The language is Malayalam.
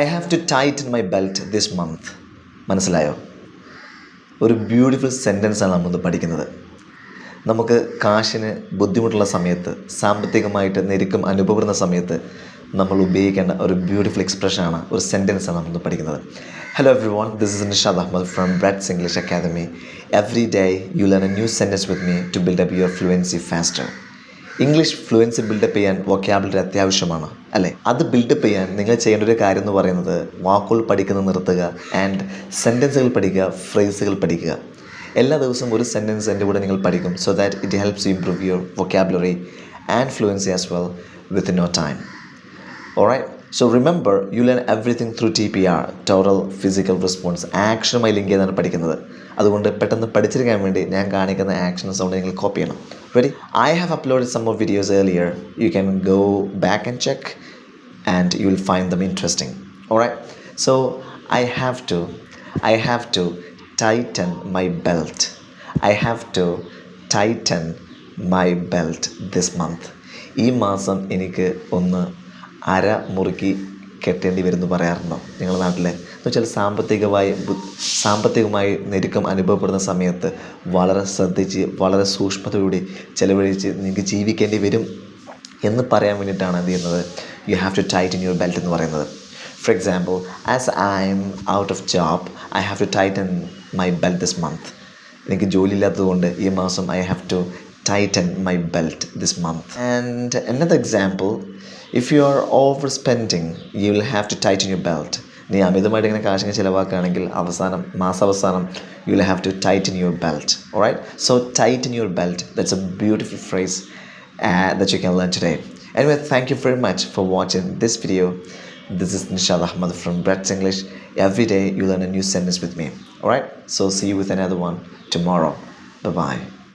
I have to tighten my belt this month മനസ്സിലായോ? ഒരു ബ്യൂട്ടിഫുൾ സെന്റൻസാണ് നമ്മളിന്ന് പഠിക്കുന്നത്. നമുക്ക് കാശിന് ബുദ്ധിമുട്ടുള്ള സമയത്ത് സാമ്പത്തികമായിട്ട് ഞെരുക്കം അനുഭവപ്പെടുന്ന സമയത്ത് നമ്മൾ ഉപയോഗിക്കേണ്ട ഒരു ബ്യൂട്ടിഫുൾ എക്സ്പ്രഷനാണ് ഒരു സെന്റൻസാണ് നമ്മൾ പഠിക്കുന്നത്. Hello everyone this is Nishad Ahmed from Brads English Academy every day you learn a new sentence with me to build up your fluency faster English fluency build up ചെയ്യാൻ വൊക്കാബിലിറ്റി അത്യാവശ്യമാണ് അല്ലേ? അത് ബിൽഡപ്പ് ചെയ്യാൻ നിങ്ങൾ ചെയ്യേണ്ട ഒരു കാര്യം എന്ന് പറയുന്നത് വാക്കുകൾ പഠിക്കുന്നത് നിർത്തുക ആൻഡ് സെന്റൻസുകൾ പഠിക്കുക ഫ്രേസുകൾ പഠിക്കുക. എല്ലാ ദിവസവും ഒരു സെന്റൻസ് എന്റെ കൂടെ നിങ്ങൾ പഠിക്കും so that it helps improve your vocabulary and fluency as well with no time alright so remember you learn everything through T P R total physical response ആക്ഷനുമായി link ചെയ്താണ് പഠിക്കുന്നത്. അതുകൊണ്ട് പെട്ടെന്ന് പഠിച്ചെടുക്കാൻ വേണ്ടി ഞാൻ കാണിക്കുന്ന ആക്ഷൻ സൗണ്ട് നിങ്ങൾ കോപ്പി ചെയ്യണം. Ready I have upload some of videos earlier you can go back and check and you will find them interesting alright so I have to I have to tighten my belt I have to tighten my belt this month ഈ മാസം എനിക്ക് ഒന്ന് അര മുറുക്കി കെട്ടേണ്ടി വരുന്നു പറയാറുണ്ടോ നിങ്ങളുടെ നാട്ടിലെ? എന്ന് വെച്ചാൽ സാമ്പത്തികമായി സാമ്പത്തികമായി ഞെരുക്കം അനുഭവപ്പെടുന്ന സമയത്ത് വളരെ ശ്രദ്ധിച്ച് വളരെ സൂക്ഷ്മതയോടെ ചിലവഴിച്ച് നിങ്ങൾക്ക് ജീവിക്കേണ്ടി വരും എന്ന് പറയാൻ വേണ്ടിയിട്ടാണ് എന്ത് ചെയ്യുന്നത്? You have to tighten your belt എന്ന് പറയുന്നത്. For example as I'm out of job I have to tighten my belt this month എനിക്ക് ജോലി ഇല്ലാത്തതുകൊണ്ട് ഈ മാസം I have to tighten my belt this month and another example if you are overspending you will have to tighten your belt നീ അമിതമായിട്ട് ഇങ്ങനെ കാശിങ്ങനെ ചിലവാക്കുകയാണെങ്കിൽ അവസാനം മാസാവസാനം you will have to tighten your belt alright so tighten your belt that's a beautiful phrase that you can learn today. Anyway, thank you very much for watching this video. This is Nishad Ahmad from Brett's English. Every day you learn a new sentence with me. Alright? So see you with another one tomorrow. Bye bye.